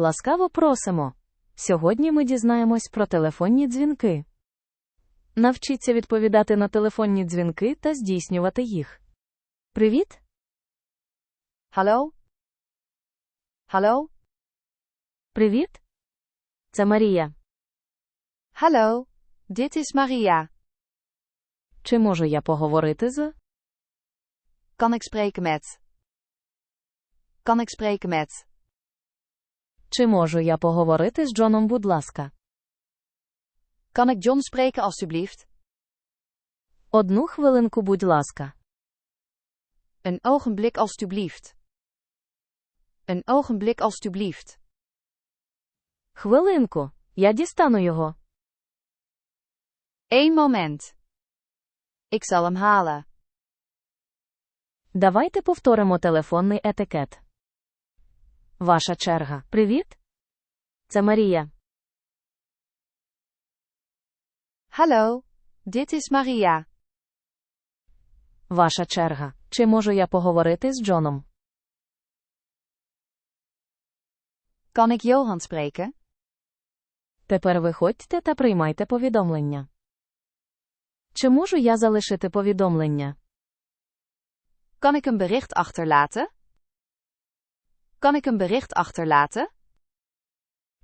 Ласкаво просимо. Сьогодні ми дізнаємось про телефонні дзвінки. Навчіться відповідати на телефонні дзвінки та здійснювати їх. Привіт! Hallo? Hallo? Привіт! Це Марія. Hallo, dit is Maria. Чи можу я поговорити з? Kan ik spreken met? Kan ik spreken met? Чи можу я поговорити з Джоном, будь ласка? Kan ik John spreken alstublieft? Одну хвилинку, будь ласка. Een ogenblik alstublieft. Een ogenblik alstublieft. Хвилинку. Я дістану його. Eén moment. Ik zal hem halen. Давайте повторимо телефонний етикет. Ваша черга. Привіт. Це Марія. Hallo, dit is Maria. Ваша черга. Чи можу я поговорити з Джоном? Kan ik Johan spreken? Тепер виходьте та приймайте повідомлення. Чи можу я залишити повідомлення? Kan ik een bericht achterlaten? Kan ik een bericht achterlaten?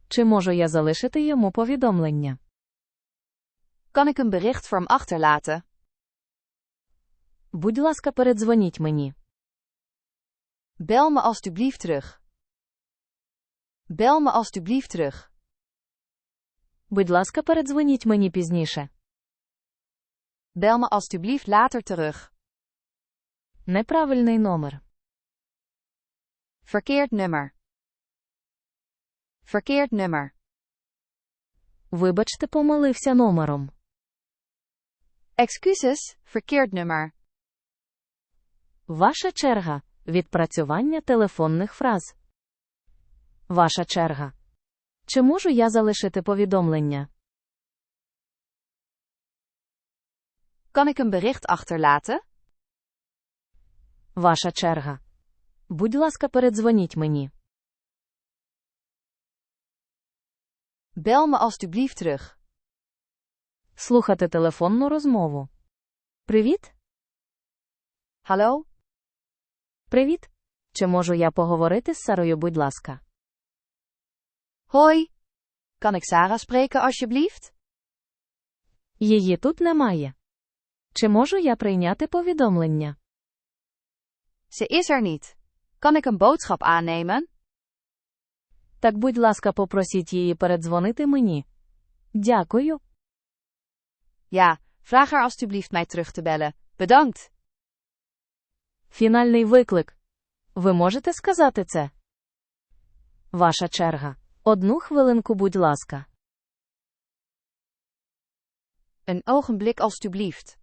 Чи можу я залишити йому повідомлення? Kan ik een bericht voor hem achterlaten? Будь ласка, передзвоніть мені. Bel me alstublieft terug. Bel me alstublieft terug. Будь ласка, передзвоніть мені пізніше. Bel me alstublieft later terug. Неправильний номер. Verkeerd nummer. Verkeerd nummer. Вибачте, помилився номером. Excuses, verkeerd nummer. Ваша черга. Відпрацювання телефонних фраз. Ваша черга. Чи можу я залишити повідомлення? Kan ik een bericht achterlaten? Ваша черга. Будь ласка, передзвоніть мені. Bel me alstublieft terug. Слухати телефонну розмову. Привіт? Hallo? Привіт. Чи можу я поговорити з Сарою, будь ласка? Hoi. Kan ik Sarah spreken alsjeblieft? Її тут немає. Чи можу я прийняти повідомлення? Ze is er niet. Kan ik een boodschap aannemen? Так, будь ласка, попросіть її передзвонити мені. Дякую. Ja, vraag haar alstublieft mij terug te bellen. Bedankt. Фінальний виклик. Ви можете сказати це? Ваша черга. Одну хвилинку, будь ласка. Een ogenblik alstublieft.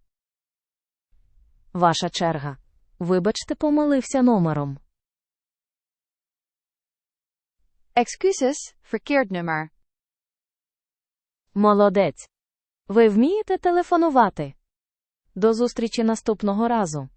Ваша черга. Вибачте, помилився номером. Excuses, verkeerd nummer. Молодець. Ви вмієте телефонувати. До зустрічі наступного разу.